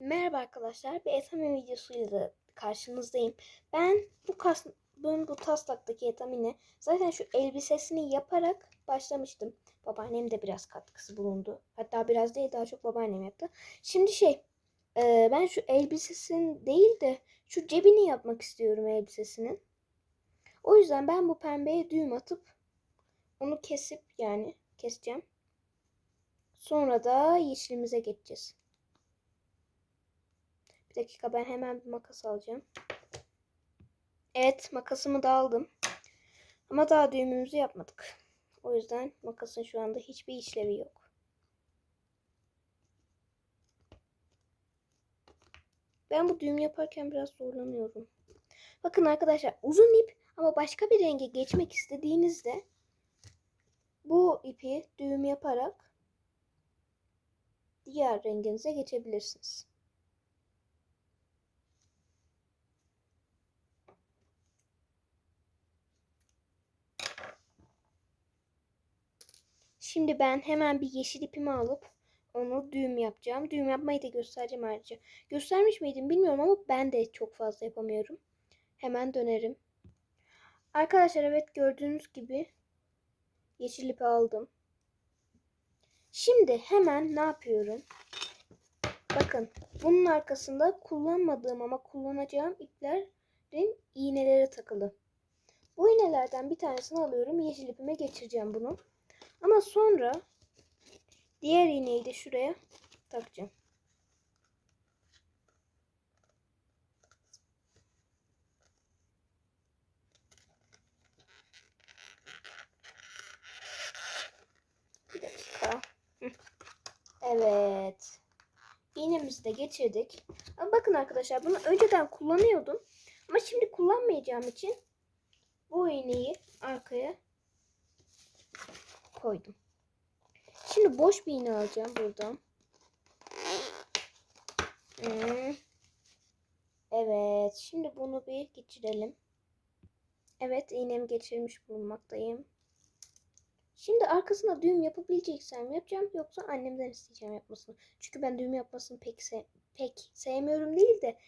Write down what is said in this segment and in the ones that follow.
Merhaba arkadaşlar, bir etamin videosuyla karşınızdayım. Ben bu kas, bu taslaktaki etamine zaten şu elbisesini yaparak başlamıştım. Babaannem de biraz katkısı bulundu. Hatta biraz değil daha çok babaannem yaptı. Şimdi şey, e, ben şu elbisesini değil de şu cebini yapmak istiyorum elbisesinin. O yüzden ben bu pembeye düğüm atıp onu kesip yani keseceğim. Sonra da yeşilimize geçeceğiz. Bir dakika ben hemen bir makas alacağım. Evet makasımı da aldım. Ama daha düğümümüzü yapmadık. O yüzden makasın şu anda hiçbir işlevi yok. Ben bu düğüm yaparken biraz zorlanıyorum. Bakın arkadaşlar uzun ip ama başka bir renge geçmek istediğinizde bu ipi düğüm yaparak diğer renginize geçebilirsiniz. Şimdi ben hemen bir yeşil ipimi alıp onu düğüm yapacağım. Düğüm yapmayı da göstereceğim ayrıca. Göstermiş miydim bilmiyorum ama ben de çok fazla yapamıyorum. Hemen dönerim. Arkadaşlar evet gördüğünüz gibi yeşil ipi aldım. Şimdi hemen ne yapıyorum? Bakın bunun arkasında kullanmadığım ama kullanacağım iplerin iğneleri takılı. Bu iğnelerden bir tanesini alıyorum. Yeşil ipime geçireceğim bunu. Ama sonra diğer iğneyi de şuraya takacağım. Bir dakika. Evet. İğnemizi de geçirdik. Ama bakın arkadaşlar bunu önceden kullanıyordum. Ama şimdi kullanmayacağım için bu iğneyi arkaya koydum. Şimdi boş bir iğne alacağım buradan. Hmm. Evet. Şimdi bunu bir geçirelim. Evet iğnemi geçirmiş bulunmaktayım. Şimdi arkasına düğüm yapabileceksem yapacağım yoksa annemden isteyeceğim yapmasını. Çünkü ben düğüm yapmasını pek se pek sevmiyorum değil de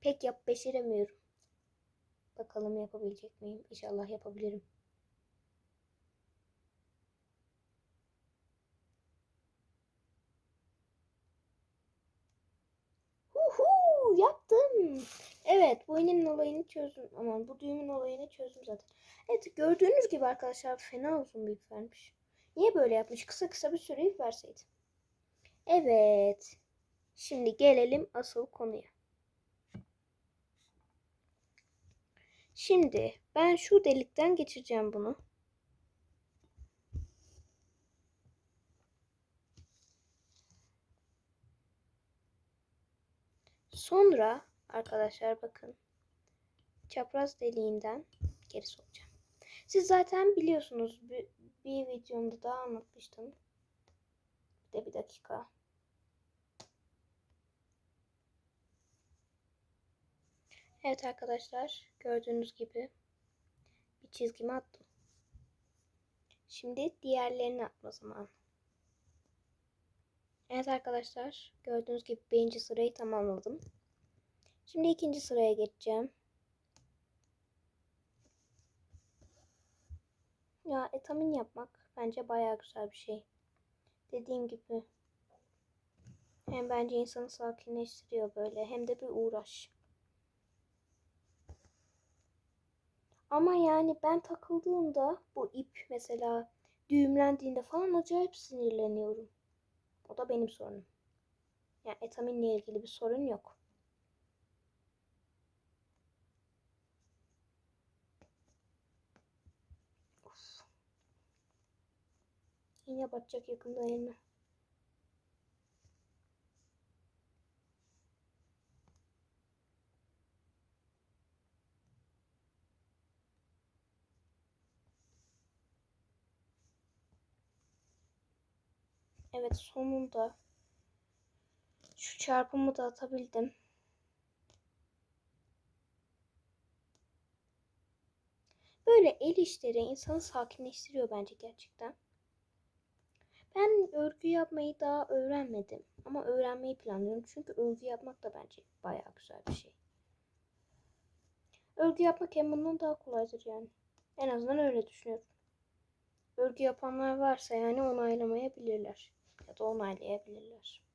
pek yap beceremiyorum. Bakalım yapabilecek miyim? İnşallah yapabilirim. Yaptım. Evet bu iğnenin olayını çözdüm. Aman bu düğümün olayını çözdüm zaten. Evet gördüğünüz gibi arkadaşlar fena uzun bir ip vermiş. Niye böyle yapmış? Kısa kısa bir süre ip verseydi. Evet. Şimdi gelelim asıl konuya. Şimdi ben şu delikten geçireceğim bunu. Sonra arkadaşlar bakın çapraz deliğinden geri sokacağım. Siz zaten biliyorsunuz bir, bir videomda daha anlatmıştım. Bir de bir dakika. Evet arkadaşlar gördüğünüz gibi bir çizgimi attım. Şimdi diğerlerini atma zamanı. Evet arkadaşlar gördüğünüz gibi birinci sırayı tamamladım. Şimdi ikinci sıraya geçeceğim. Ya etamin yapmak bence bayağı güzel bir şey. Dediğim gibi hem bence insanı sakinleştiriyor böyle hem de bir uğraş. Ama yani ben takıldığımda bu ip mesela düğümlendiğinde falan acayip sinirleniyorum. O da benim sorunum. Yani etaminle ilgili bir sorun yok. Yine batacak yakında elime. Evet sonunda şu çarpımı da atabildim. Böyle el işleri insanı sakinleştiriyor bence gerçekten. Ben örgü yapmayı daha öğrenmedim. Ama öğrenmeyi planlıyorum. Çünkü örgü yapmak da bence bayağı güzel bir şey. Örgü yapmak hem bundan daha kolaydır yani. En azından öyle düşünüyorum. Örgü yapanlar varsa yani onaylamayabilirler. Ya da onaylayabilirler.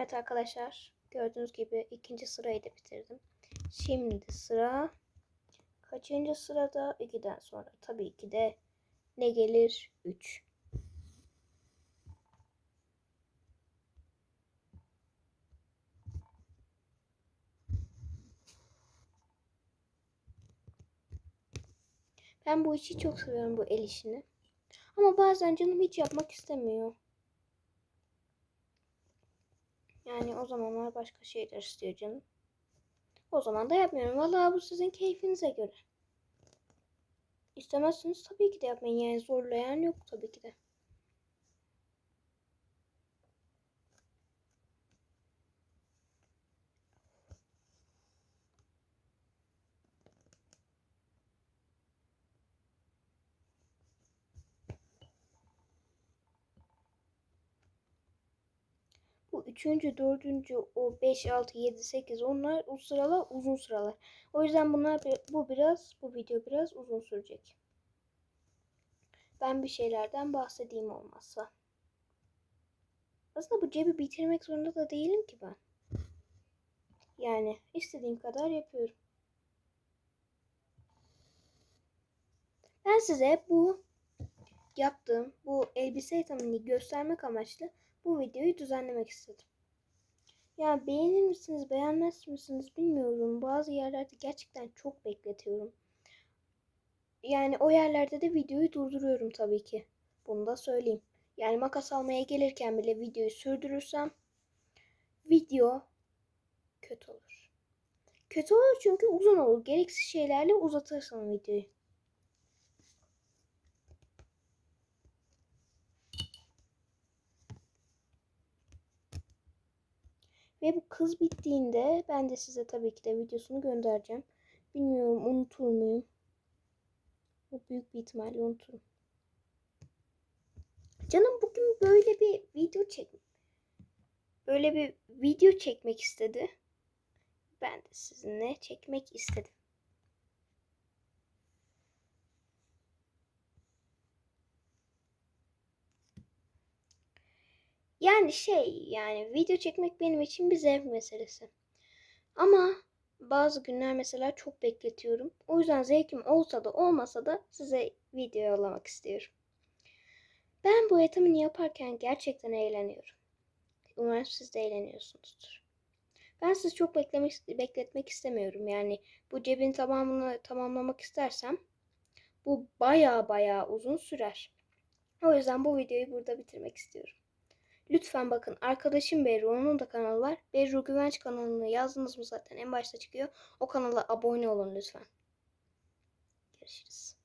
Evet arkadaşlar gördüğünüz gibi ikinci sırayı da bitirdim. Şimdi sıra kaçıncı sırada? 2'den sonra. Tabii ki de ne gelir? 3. Ben bu işi çok seviyorum bu el işini. Ama bazen canım hiç yapmak istemiyor. Yani o zamanlar başka şeyler istiyor canım. O zaman da yapmıyorum. Vallahi bu sizin keyfinize göre. İstemezsiniz tabii ki de yapmayın. Yani zorlayan yok tabii ki de. Üçüncü, dördüncü, o 5, 6, 7, 8 onlar o sıralar uzun sıralar. O yüzden bunlar bu biraz bu video biraz uzun sürecek. Ben bir şeylerden bahsedeyim olmazsa. Aslında bu cebi bitirmek zorunda da değilim ki ben. Yani istediğim kadar yapıyorum. Ben size bu yaptığım bu elbise etamını göstermek amaçlı bu videoyu düzenlemek istedim. Ya beğenir misiniz, beğenmez misiniz bilmiyorum. Bazı yerlerde gerçekten çok bekletiyorum. Yani o yerlerde de videoyu durduruyorum tabii ki. Bunu da söyleyeyim. Yani makas almaya gelirken bile videoyu sürdürürsem video kötü olur. Kötü olur çünkü uzun olur. Gereksiz şeylerle uzatırsın videoyu. Ve bu kız bittiğinde ben de size tabii ki de videosunu göndereceğim. Bilmiyorum unutur muyum? Bu büyük bir ihtimalle unuturum. Canım bugün böyle bir video çek böyle bir video çekmek istedi. Ben de sizinle çekmek istedim. Yani şey yani video çekmek benim için bir zevk meselesi. Ama bazı günler mesela çok bekletiyorum. O yüzden zevkim olsa da olmasa da size video yollamak istiyorum. Ben bu etamını yaparken gerçekten eğleniyorum. Umarım siz de eğleniyorsunuzdur. Ben sizi çok beklemek, bekletmek istemiyorum. Yani bu cebin tamamını tamamlamak istersem bu baya baya uzun sürer. O yüzden bu videoyu burada bitirmek istiyorum. Lütfen bakın arkadaşım Berru onun da kanalı var. Berru Güvenç kanalını yazdınız mı zaten en başta çıkıyor. O kanala abone olun lütfen. Görüşürüz.